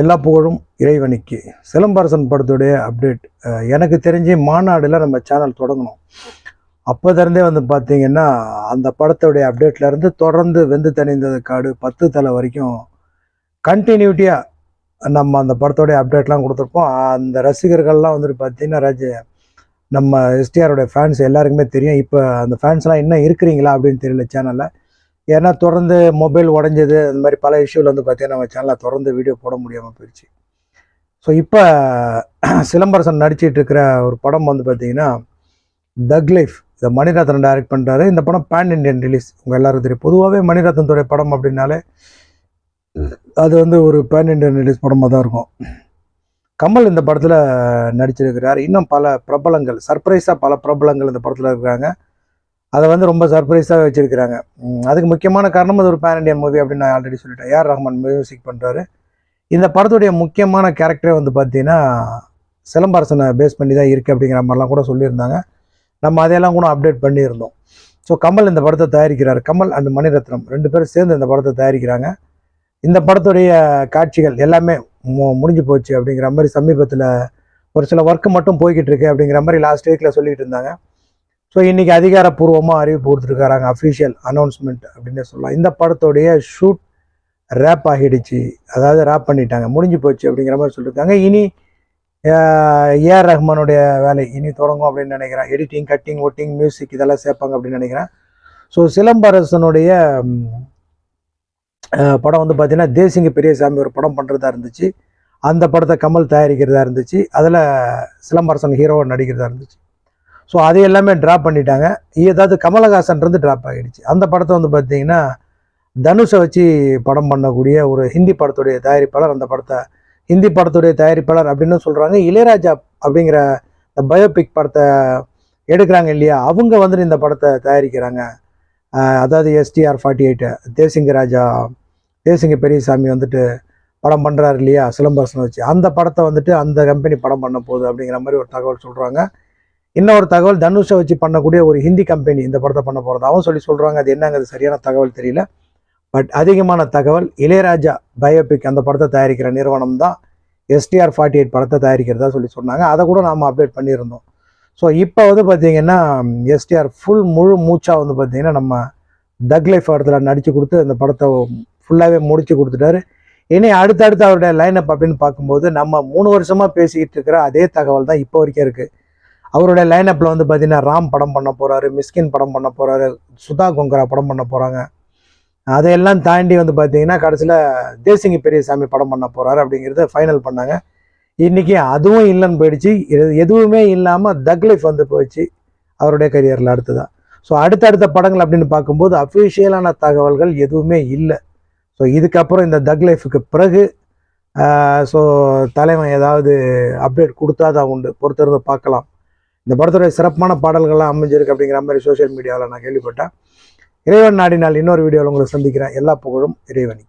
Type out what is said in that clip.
எல்லா புகழும் இறைவனுக்கு. சிலம்பரசன் படத்துடைய அப்டேட் எனக்கு தெரிஞ்சு மாநாடில் நம்ம சேனல் தொடங்கணும். அப்போதிருந்தே வந்து பார்த்தீங்கன்னா அந்த படத்துடைய அப்டேட்லேருந்து தொடர்ந்து வெந்து தணிந்தது காடு பத்து தலை வரைக்கும் கண்டினியூட்டியாக நம்ம அந்த படத்தோடைய அப்டேட்லாம் கொடுத்துருப்போம். அந்த ரசிகர்கள்லாம் வந்துட்டு பார்த்தீங்கன்னா ராஜ நம்ம எஸ்டிஆரோட ஃபேன்ஸ் எல்லாருக்குமே தெரியும். இப்போ அந்த ஃபேன்ஸ்லாம் இன்னும் இருக்கிறீங்களா அப்படின்னு தெரியல சேனலில் ஏன்னா தொடர்ந்து மொபைல் உடஞ்சது அந்த மாதிரி பல இஷ்யூவில் வந்து பார்த்தீங்கன்னா நம்ம சேனலில் தொடர்ந்து வீடியோ போட முடியாமல் போயிடுச்சு. ஸோ இப்போ சிலம்பரசன் நடிச்சிட்டு இருக்கிற ஒரு படம் வந்து பார்த்தீங்கன்னா தக் லைஃப் இதை மணிரத்னம் டைரக்ட் பண்ணுறாரு இந்த படம் பேன் இண்டியன் ரிலீஸ் உங்கள் எல்லாருக்கும் தெரியும். பொதுவாகவே மணிரத்னத்துடைய படம் அப்படின்னாலே அது வந்து ஒரு பேன் இண்டியன் ரிலீஸ் படமாக தான் இருக்கும். கமல் இந்த படத்தில் நடிச்சிருக்கிறார். இன்னும் பல பிரபலங்கள் சர்ப்ரைஸாக பல பிரபலங்கள் இந்த படத்தில் இருக்கிறாங்க அதை வந்து ரொம்ப சர்ப்ரைஸாக வச்சுருக்கிறாங்க. அதுக்கு முக்கியமான காரணம் அது ஒரு பேன் இண்டியன் மூவி அப்படின்னு நான் ஆல்ரெடி சொல்லிட்டேன். ஏஆர் ரஹ்மான் மியூசிக் பண்ணுறாரு இந்த படத்துடைய முக்கியமான கேரக்டரே வந்து பார்த்தீங்கன்னா சிலம்பரசனை பேஸ் பண்ணி தான் இருக்குது அப்படிங்கிற மாதிரிலாம் கூட சொல்லியிருந்தாங்க. நம்ம அதையெல்லாம் கூட அப்டேட் பண்ணியிருந்தோம். ஸோ கமல் இந்த படத்தை தயாரிக்கிறார். கமல் அண்ட் மணிரத்னம் ரெண்டு பேரும் சேர்ந்து இந்த படத்தை தயாரிக்கிறாங்க. இந்த படத்துடைய காட்சிகள் எல்லாமே முடிஞ்சு போச்சு அப்படிங்கிற மாதிரி சமீபத்தில் ஒரு சில ஒர்க்கு மட்டும் போய்கிட்டு இருக்கு அப்படிங்கிற மாதிரி லாஸ்ட் வீக்கில் சொல்லிக்கிட்டு இருந்தாங்க. ஸோ இன்றைக்கி அதிகாரப்பூர்வமாக அறிவிப்பு கொடுத்துருக்காங்க அஃபிஷியல் அனௌன்ஸ்மெண்ட் அப்படின்னு சொல்லலாம். இந்த படத்தோடைய ஷூட் ரேப் ஆகிடுச்சு. அதாவது ரேப் பண்ணிட்டாங்க. முடிஞ்சு போச்சு அப்படிங்கிற மாதிரி சொல்லியிருக்காங்க இனி ஏஆர் ரஹ்மானுடைய வேலை இனி தொடங்கும் அப்படின்னு நினைக்கிறேன். எடிட்டிங் கட்டிங் ஒட்டிங் மியூசிக் இதெல்லாம் சேர்ப்பாங்க அப்படின்னு நினைக்கிறேன். ஸோ சிலம்பரசனுடைய படம் வந்து பார்த்திங்கன்னா தேசிங்க பெரியசாமி ஒரு படம் பண்ணுறதா இருந்துச்சு. அந்த படத்தை கமல் தயாரிக்கிறதா இருந்துச்சு. அதில் சிலம்பரசன் ஹீரோவை நடிக்கிறதா இருந்துச்சு. ஸோ அதை எல்லாமே ட்ராப் பண்ணிட்டாங்க. ஏதாவது கமலஹாசன்றது ட்ராப் ஆகிடுச்சு அந்த படத்தை வந்து பார்த்தீங்கன்னா தனுஷை வச்சு படம் பண்ணக்கூடிய ஒரு ஹிந்தி படத்துடைய தயாரிப்பாளர் அந்த படத்தை ஹிந்தி படத்துடைய தயாரிப்பாளர் அப்படின்னு சொல்கிறாங்க இளையராஜா அப்படிங்கிற இந்த பயோபிக் படத்தை எடுக்கிறாங்க இல்லையா? அவங்க வந்துட்டு இந்த படத்தை தயாரிக்கிறாங்க. அதாவது STR forty eight Desingh Raja Desingh Periyasamy வந்துட்டு படம் பண்ணுறாரு இல்லையா? சிலம்பரசனை வச்சு. அந்த படத்தை வந்துட்டு அந்த கம்பெனி படம் பண்ண போகுது அப்படிங்கிற மாதிரி ஒரு தகவல் சொல்கிறாங்க இன்னொரு தகவல் தனுஷை வச்சு பண்ணக்கூடிய ஒரு ஹிந்தி கம்பெனி இந்த படத்தை பண்ண போகிறதாகவும் சொல்லி சொல்கிறாங்க அது என்னங்கிறது சரியான தகவல் தெரியல. பட் அதிகமான தகவல் இளையராஜா பயோபிக் அந்த படத்தை தயாரிக்கிற நிறுவனம் தான். எஸ்டிஆர் ஃபார்ட்டி எயிட் படத்தை தயாரிக்கிறதா சொல்லி சொன்னாங்க. அதை கூட நாம் அப்டேட் பண்ணியிருந்தோம். ஸோ இப்போ வந்து பார்த்தீங்கன்னா எஸ்டிஆர் ஃபுல் முழு மூச்சாக வந்து பார்த்திங்கன்னா நம்ம தக் லைஃப் படத்தில் நடித்து கொடுத்து அந்த படத்தை ஃபுல்லாகவே முடித்து கொடுத்துட்டாரு. இனி அடுத்தடுத்து அவருடைய லைனப் அப்படின்னு பார்க்கும்போது நம்ம மூணு வருஷமாக பேசிக்கிட்டு இருக்கிற அதே தகவல் தான் இப்போ வரைக்கும் இருக்குது அவருடைய லைனப்பில் வந்து பார்த்தீங்கன்னா ராம் படம் பண்ண போகிறாரு மிஸ்கின் படம் பண்ண போகிறாரு சுதா கொங்கரா படம் பண்ண போகிறாங்க அதையெல்லாம் தாண்டி வந்து பார்த்தீங்கன்னா கடைசியில் தேசிங்க பெரியசாமி படம் பண்ண போகிறாரு அப்படிங்கிறத ஃபைனல் பண்ணாங்க. இன்றைக்கி அதுவும் இல்லைன்னு போயிடுச்சு. எது- எதுவுமே இல்லாமல் தக்லீஃப் வந்து போயிடுச்சு அவருடைய கரியரில் அடுத்ததான் ஸோ அடுத்தடுத்த படங்கள் அப்படின்னு பார்க்கும்போது அஃபிஷியலான தகவல்கள் எதுவுமே இல்லை. ஸோ இதுக்கப்புறம் இந்த தக் லைஃபுக்கு பிறகு ஸோ தலைவன் ஏதாவது அப்டேட் கொடுத்தா தான் உண்டு. பொறுத்திருந்து பார்க்கலாம். இந்த படத்துடைய சிறப்பான பாடல்கள்லாம் அமைஞ்சிருக்கு அப்படிங்கிற மாதிரி சோஷியல் மீடியாவில் நான் கேள்விப்பட்டேன். இறைவன் நாடினால் இன்னொரு வீடியோவில் உங்களை சந்திக்கிறேன். எல்லா புகழும் இறைவனி